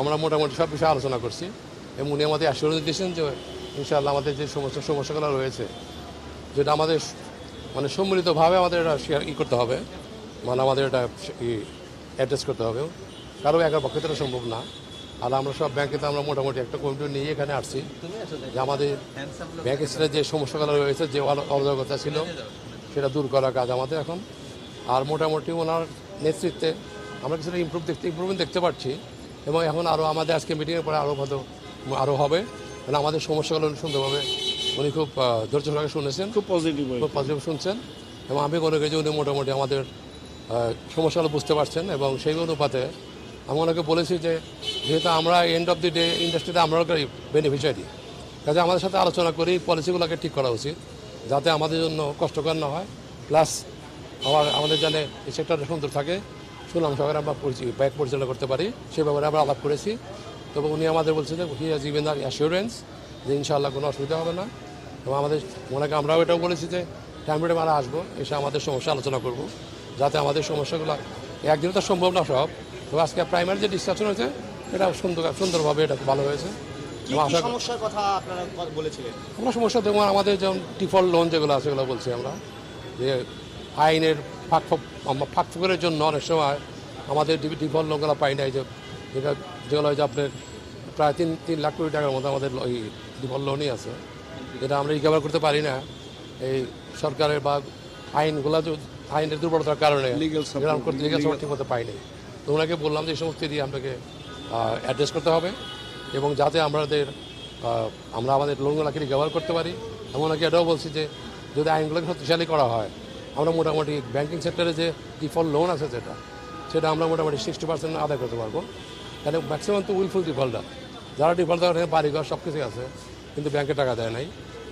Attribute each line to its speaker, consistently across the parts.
Speaker 1: আমরা মোটামুটি সব বিষয়ে আলোচনা করছি। এবং উনি আমাদের অ্যাসুরেন্স দিয়েছেন যে, ইনশাআল্লাহ আমাদের যে সমস্ত সমস্যাগুলো রয়েছে, যেটা আমাদের মানে সম্মিলিতভাবে আমাদের এটা শেয়ার ই করতে হবে মানে আমাদের এটা অ্যাড্রেস করতে হবে। কারও একার পক্ষে তো সম্ভব না। আর আমরা সব ব্যাংকে তো আমরা মোটামুটি একটা কমিটি নিয়ে এখানে আসছি, যে আমাদের ব্যাংকের সাথে যে সমস্যাগুলো রয়েছে, যে অরাজকতা ছিল, সেটা দূর করার কাজ আমাদের এখন। আর মোটামুটি ওনার নেতৃত্বে আমরা কিছুটা ইম্প্রুভ দেখতে ইমপ্রুভমেন্ট দেখতে পাচ্ছি এবং এখন আরও আমাদের আজকে মিটিংয়ের পরে আরও হয়তো আরও হবে। মানে আমাদের সমস্যাগুলো উনি সুন্দরভাবে উনি খুব ধৈর্য সহকারে শুনেছেন।
Speaker 2: খুব পজিটিভ
Speaker 1: খুব পজিটিভ শুনছেন। এবং আমি মনে করি যে উনি মোটামুটি আমাদের সমস্যাগুলো বুঝতে পারছেন এবং সেই অনুপাতে আমি ওনাকে বলেছি যে যেহেতু আমরা এন্ড অফ দি ডে ইন্ডাস্ট্রিতে আমরা বেনিফিশিয়ারি কাজে আমাদের সাথে আলোচনা করি পলিসিগুলোকে ঠিক করা উচিত যাতে আমাদের জন্য কষ্টকর না হয়। প্লাস আমার আমাদের জানে এই সেক্টরটা সুন্দর থাকে। সুনাম সহকারে আমরা ব্যাগ পরিচালনা করতে পারি সে ব্যাপারে আমরা আলাপ করেছি তবে উনি আমাদের বলছেন যে হি হাজ ইভেন আর অ্যাসিওরেন্স যে ইনশাআল্লাহ কোনো অসুবিধা হবে না এবং আমাদের ওনাকে আমরাও এটাও বলেছি যে টাইম টু টাইম আমরা আসব এসে আমাদের সমস্যা আলোচনা করব যাতে আমাদের সমস্যাগুলো একদিনে তো সম্ভব না সব তো আজকে প্রাইমারি যে ডিসকাশন হয়েছে এটা সুন্দর সুন্দরভাবে এটা ভালো হয়েছে করি-
Speaker 3: সমস্যার কথা আপনারা ক- বলেছিলেন
Speaker 1: আমরা সমস্যা দেখব আমাদের যেমন ডিফল্ট লোন যেগুলো আছে সেগুলো বলছি আমরা যে আইনের ফাঁক ফাঁক ফুকের জন্য অনেক সময় আমাদের ডিফল্ট লোনগুলো পাই নাই যে যেটা যেগুলো হয়তো আপনার প্রায় তিন তিন লাখ কোটি টাকার মতো আমাদের ওই ডিফল্ট লোনই আছে। যেটা আমরা রিকভার করতে পারি না। এই সরকারের বা আইনগুলো যে আইনের দুর্বলতার কারণে লিগাল সাপোর্ট ঠিক মতো পাই নাই। তো ওনাকে বললাম যে এই সমস্ত দিয়ে আপনাকে অ্যাড্রেস করতে হবে এবং যাতে আমাদের আমরা আমাদের লোনগুলোকে রিকভার করতে পারি। এমন নাকি এটাও বলছি যে যদি আইনগুলোকে শক্তিশালী করা হয় আমরা মোটামুটি ব্যাংকিং সেক্টরে যে ডিফল্ট লোন আছে যেটা সেটা আমরা মোটামুটি সিক্সটি পার্সেন্ট আদায় করতে পারব। কারণ ম্যাক্সিমাম তো উইলফুল ডিফল্টার। যারা ডিফল্টার বাড়িঘর সব কিছুই আছে, কিন্তু ব্যাংকে টাকা দেয় নাই।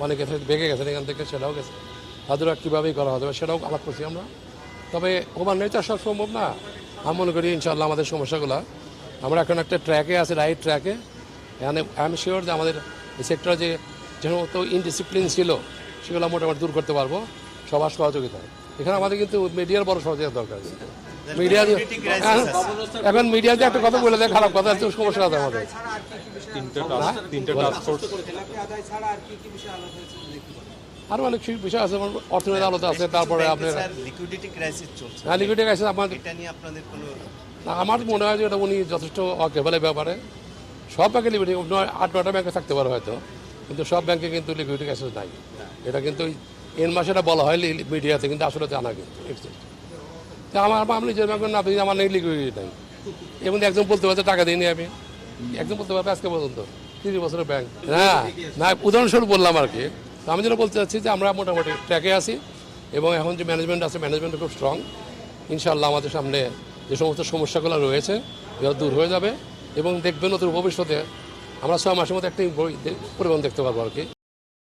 Speaker 1: অনেকে বেঁকে গেছেন, এখান থেকে সেটাও গেছে। তাদেরও কীভাবেই করা হবে, সেটাও আলাপ করছি আমরা। তবে ওভার নেচার সব সম্ভব না। আমি মনে করি ইনশাল্লাহ আমাদের সমস্যাগুলো, আমরা এখন একটা ট্র্যাকে আছে রাইট ট্র্যাকে এখানে আই এম শিওর যে আমাদের সেক্টরে যে যে সমস্ত ইনডিসিপ্লিন ছিল, সেগুলো মোটামুটি দূর করতে পারব। সবার সহযোগিতায়। এখানে আমাদের কিন্তু মিডিয়ার বড় সহযোগিতা দরকার মিডিয়া এখন মিডিয়া যে একটা কথা বলে দেয় খারাপ কথা একটু সমস্যা আছে আমাদের।
Speaker 4: তিনটে টাস্ক ফোর্স
Speaker 1: আরও অনেক বিষয় আছে যেমন অর্থনৈতিক আলোচনা আছে তারপরে আপনার
Speaker 3: লিকুইডিটি ক্রাইসিস চলছে।
Speaker 1: হ্যাঁ লিকুইডিটি আছে আমাদের
Speaker 3: এটা নিয়ে আপনাদের কোনো
Speaker 1: না আমার মনে হয় যে এটা উনি যথেষ্ট অকেবল ব্যাপারে। সব ব্যাংকে লিকুইডিটি আট নটা ব্যাংকে থাকতে পারে হয়তো কিন্তু সব ব্যাংকে কিন্তু লিকুইডিটি ক্যাসেস নাই। এটা কিন্তু এন মাসে এটা বলা হয় মিডিয়াতে কিন্তু আসলে জানা কিন্তু। তা আমার আমি নিজের ব্যাংকে না আপনি আমার নেই লিকুইডিটি নাই এবং একজন বলতে পারছে টাকা দিইনি আমি। একজন বলতে পারবে আজকে পর্যন্ত, তিরিশ বছরের ব্যাংক হ্যাঁ না, উদাহরণস্বরূপ বললাম আর কি। তো আমি যেটা বলতে চাচ্ছি যে আমরা মোটামুটি ট্র্যাকে আছি এবং এখন যে ম্যানেজমেন্ট আছে ম্যানেজমেন্ট খুব স্ট্রং ইনশাল্লাহ আমাদের সামনে যে সমস্ত সমস্যাগুলো রয়েছে, এগুলো দূর হয়ে যাবে এবং দেখবেন নতুন ভবিষ্যতে আমরা ছয় মাসের মধ্যে একটা পরিবহন দেখতে পারব আর কি।